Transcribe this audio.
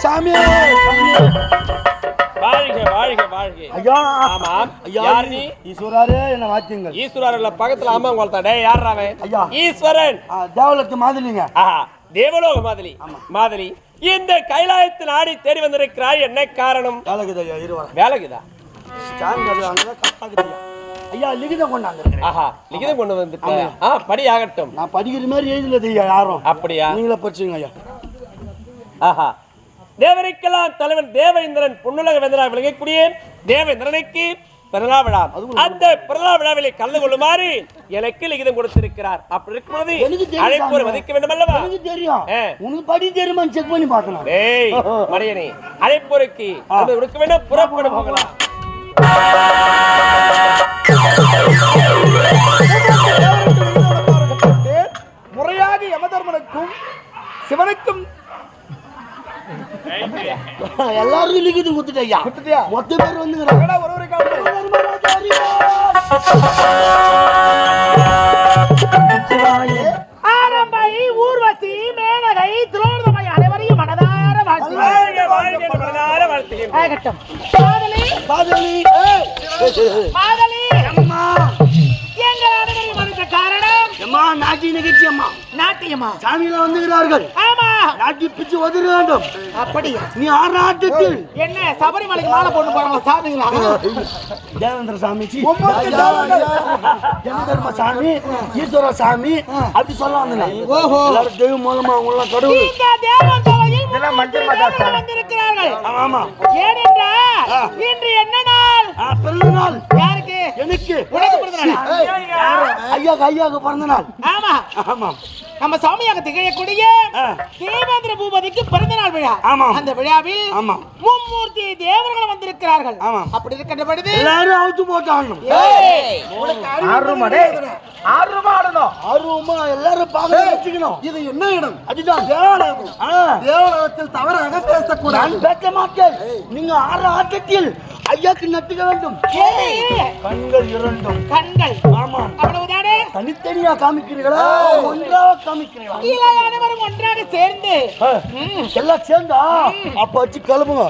சாமி வாழ்க வாழ்க வாழ்க. ஐயா. யார் நீ? ஈஸ்வராரே என்ன வாக்கியங்கள் ஈஸ்வரர்ல பக்கத்துல அம்மா உங்கள்ட்ட டேய் யார் அவன்? ஐயா. ஈஸ்வரன். தேவலத்து மாதிரிங்க ஆஹா தேவலோக மாதிரி மாதிரி இந்த கைலாயத்தில் ஆடி தேடி வந்திருக்கிறாய் என்ன காரணம்? வேலைக்குது ஐயா வேலைக்குதா ஐயா லிகிதம் கொண்டாந்துருக்கிறேன் ஆஹா லிகிதம் கொண்டு வந்துட்டு ஆ படி ஆகட்டும் நான் படிக்கிற மாதிரி எழுதலது ஐயா யாரும். அப்படியா? நீங்களே படிச்சுங்க ஐயா. ஆஹா. தேவருக்கெல்லாம் தலைவன் தேவேந்திரன் பொன்னுலக வேந்தராக விளங்கக்கூடிய தேவேந்திரனுக்கு பிறந்தா விழா. அந்த பிறந்தா விழாவிலே கலந்து கொள்ளுமாறு எனக்கு லிகிதம் கொடுத்திருக்கிறார். அப்படி இருக்கும்போது தெரியும் சாமி. மதிக்க வேண்டும் அல்லவா தெரியும். உனக்கு படி தெரியுமான்னு செக் பண்ணி பார்க்கணும் டேய் மணியனே அழைப்போருக்கு அதை கொடுக்க வேண்டும் புறப்பட போகலாம். முறையாக யமதர்மனுக்கும் சிவனுக்கும் எல்லாருக்கும் லிகிதம் கொடுத்துட்டு ஐயா. கொடுத்துட்டியா? மொத்த பேர் வந்துங்கிறாங்க ஒரு ஒரு ஆரம்பை ஊர்வசி மேனகை துரோணமை அனைவரையும் மனதார வாழ்த்து வாழ்க, வாழ்க என்று மனதார வாழ்த்துகின்றேன். ஆகட்டும். காதலி காதலி ஏய், ஏய், ஏய், ஏய். காதலி அம்மா. எங்கள் அனைவரையும் மறுத்த காரணம் அம்மா நாட்டி நிகழ்ச்சி அம்மா. நாட்டியமா சாமியில வந்துகிறார்கள். ஆமா. நாட்டி பிச்சு உதற வேண்டும். அப்படியா? நீ ஆறாட்டத்தில் என்ன சபரிமலைக்கு மாலை போட்டு போறாங்க சாமிங்களா தேவேந்திர சாமி. ஜனதர்ம சாமி ஈஸ்வர சாமி அப்படி சொல்ல வந்தேன் ஓஹோ. எல்லாரும் தெய்வம் மூலமா அவங்களாம் கடவுள். ஆமா, ஏனென்றால் இன்று என்ன நாள்? பிறந்த நாள். யாருக்கு? எனக்கு. ஐயாக்கு ஐயாக்கு பிறந்த நாள்? ஆமா. ஆமா. நம்ம சாமியாக திகழக்கூடிய. தேவேந்திர பூபதிக்கு பிறந்த நாள் விழா. ஆமாம். அந்த விழாவில் ஆமா. மும்மூர்த்தி தேவர்கள் வந்திருக்கிறார்கள். ஆமாம். அப்படி இருக்கின்ற பொழுது எல்லாரும் அவுத்து போட்டு ஆடணும் ஏய், உனக்கு அறிவு ஆர்வமா எல்லாரும் பார்க்க வச்சுக்கணும். இது என்ன இடம்? அதுதான் தேவாலயம். தேவாலயத்தில் தவறாக பேசக்கூடாது. பேச மாட்டேன். நீங்க ஆறு ஆட்டத்தில் ஐயாக்கு நட்டுக்க வேண்டும். கண்கள் இரண்டும். கண்கள். ஆமாம் அவ்வளவுதானே? தனித்தனியா காமிக்கிறீங்களா ஒன்றாக காமிக்கிறீங்களா கீழே அனைவரும் ஒன்றாக சேர்ந்து. எல்லாம் சேர்ந்தா? அப்ப வச்சு கிளம்புங்க.